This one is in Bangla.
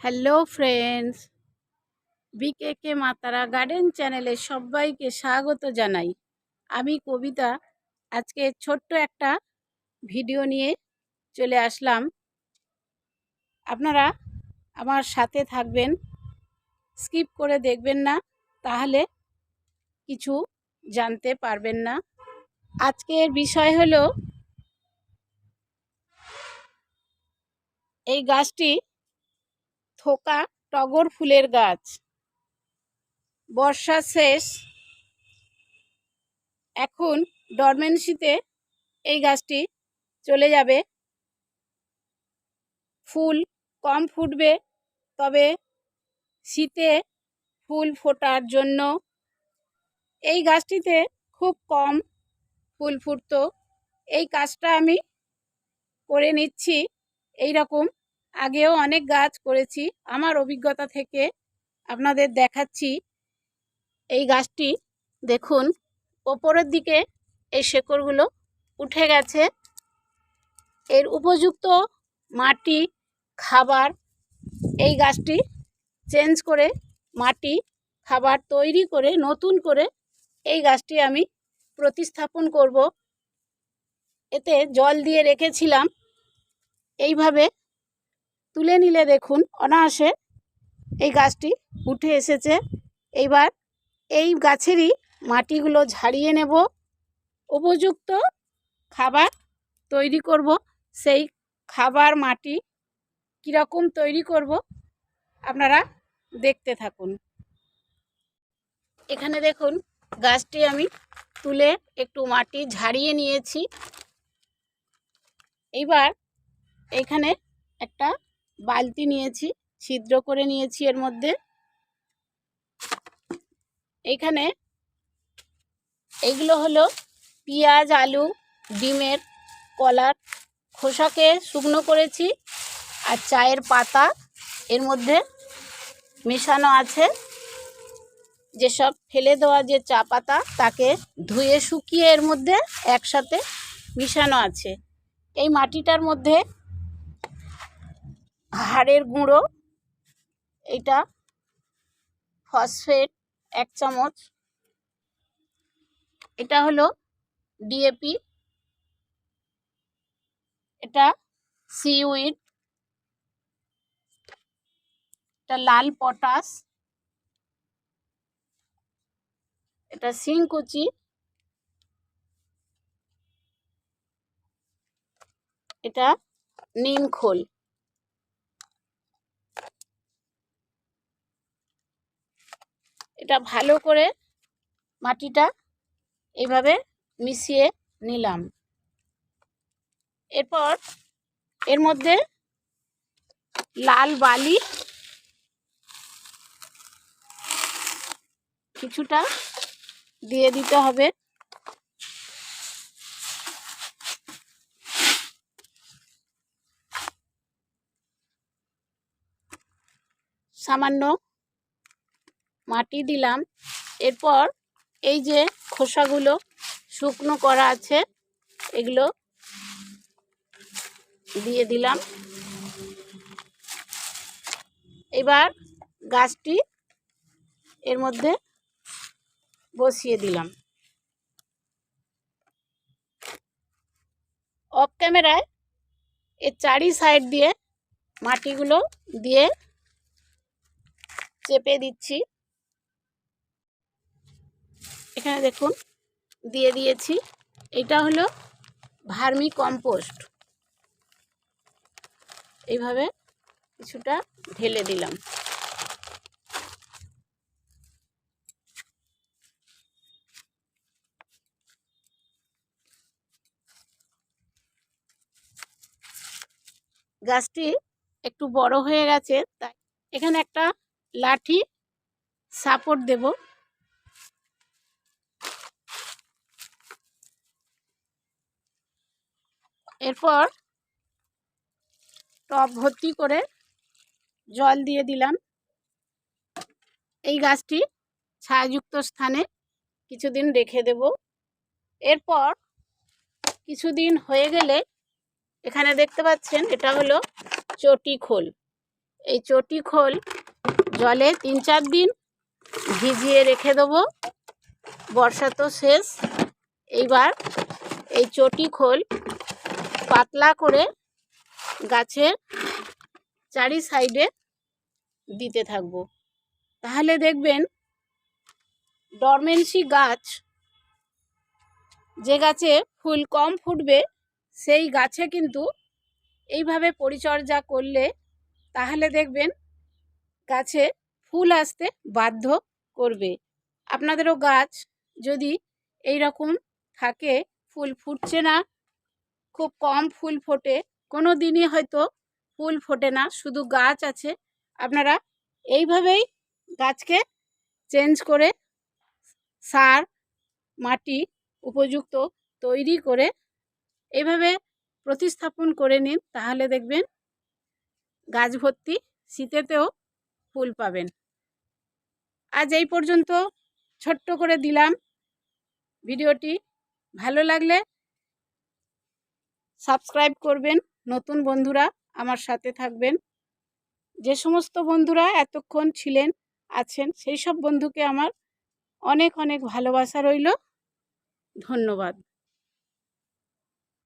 হ্যালো ফ্রেন্ডস বিকেকে মাতারা গার্ডেন চ্যানেলে সবাইকে স্বাগত জানাই। আমি কবিতা, আজকে ছোট্ট একটা ভিডিও নিয়ে চলে আসলাম। আপনারা আমার সাথে থাকবেন, স্কিপ করে দেখবেন না, তাহলে কিছু জানতে পারবেন না। আজকের বিষয় হলো, এই গাছটি থোকা টগর ফুলের গাছ। বর্ষা শেষ। এখন ডরমেন্সিতে এই গাছটি চলে যাবে। ফুল কম ফুটবে, তবে শীতে ফুল ফোটার জন্য এই গাছটিতে খুব কম ফুল ফুটতো। এই কাজটা আমি করে নিচ্ছি এই রকম আগেও অনেক গাছ করেছি। আমার অভিজ্ঞতা থেকে আপনাদের দেখাচ্ছি। এই গাছটি দেখুন, ওপরের দিকে এই শেকড়গুলো উঠে গেছে। এর উপযুক্ত মাটি, খাবার, এই গাছটি চেঞ্জ করে মাটি, খাবার তৈরি করে, নতুন করে এই গাছটি আমি প্রতিস্থাপন করব। এতে জল দিয়ে রেখেছিলাম। এইভাবে তুলে নিলে দেখুন, অনায়াসে এই গাছটি উঠে এসেছে। এইবার এই গাছেরই মাটিগুলো ঝাড়িয়ে নেব। উপযুক্ত খাবার তৈরি করব। সেই খাবার মাটি কীরকম তৈরি করব আপনারা দেখতে থাকুন। এখানে দেখুন, গাছটি আমি তুলে একটু মাটি ঝাড়িয়ে নিয়েছি। এইবার এখানে একটা বালতি নিয়েছি, ছিদ্র করে নিয়েছি এর মধ্যে। এখানে এগুলো হলো পেঁয়াজ, আলু, ডিমের কলার খোসাকে শুকনো করেছি আর চায়ের পাতা এর মধ্যে মেশানো আছে। যেসব ফেলে দেওয়া যে চা পাতা তাকে ধুয়ে শুকিয়ে এর মধ্যে একসাথে মিশানো আছে। এই মাটিটার মধ্যে হাড়ের গুঁড়ো, এটা ফসফেট এক চামচ, এটা হলো ডিএপি এটা সিউইড এটা লাল পটাশ এটা সিংকুচি এটা নিম এটা ভালো করে মাটিটা এভাবে মিশিয়ে নিলাম। এরপর এর মধ্যে লাল বালি কিছুটা দিয়ে দিতে হবে। সামান্য মাটি দিলাম। এরপর এই যে খোসাগুলো শুকনো করা আছে, এগুলো দিয়ে দিলাম। এবার গাছটি এর মধ্যে বসিয়ে দিলাম। অফ ক্যামেরায় এর চারি সাইড দিয়ে মাটিগুলো দিয়ে চেপে দিচ্ছি। এখানে দেখুন, দিয়ে দিয়েছি। এটা হলো ভার্মি কম্পোস্ট। এইভাবে কিছুটা ঢেলে দিলাম। গাছটি একটু বড় হয়ে গেছে, তাই এখানে একটা লাঠি সাপোর্ট দেব। এরপর টব ভর্তি করে জল দিয়ে দিলাম। এই গাছটি ছায়াযুক্ত স্থানে কিছুদিন রেখে দেব। এরপর কিছুদিন হয়ে গেলে এখানে দেখতে পাচ্ছেন এটা হলো চটি খোল। এই চটি খোল জলে তিন চার দিন ভিজিয়ে রেখে দেবো। বর্ষা তো শেষ। এইবার এই চটি খোল পাতলা করে গাছের চারি সাইডে দিতে থাকব। তাহলে দেখবেন ডরমেন্সি গাছ যে গাছে ফুল কম ফুটবে, সেই গাছে কিন্তু এইভাবে পরিচর্যা করলে তাহলে দেখবেন গাছে ফুল আসতে বাধ্য করবে। আপনাদেরও গাছ যদি এই রকম থাকে, ফুল ফুটছে না খুব কম ফুল ফোটে। কোনো দিনই হয়তো ফুল ফোটে না, শুধু গাছ আছে। আপনারা এইভাবেই গাছকে চেঞ্জ করে সার, মাটি উপযুক্ত তৈরি করে এইভাবে প্রতিস্থাপন করে নিন, তাহলে দেখবেন গাছ ভর্তি শীতেতেও ফুল পাবেন। আজ এই পর্যন্ত ছোট্ট করে দিলাম। ভিডিওটি ভালো লাগলে সাবস্ক্রাইব করবেন, নতুন বন্ধুরা আমার সাথে থাকবেন। যে সমস্ত বন্ধুরা এতক্ষণ ছিলেন, আছেন, সেই সব বন্ধুকে আমার অনেক অনেক ভালোবাসা রইল। ধন্যবাদ।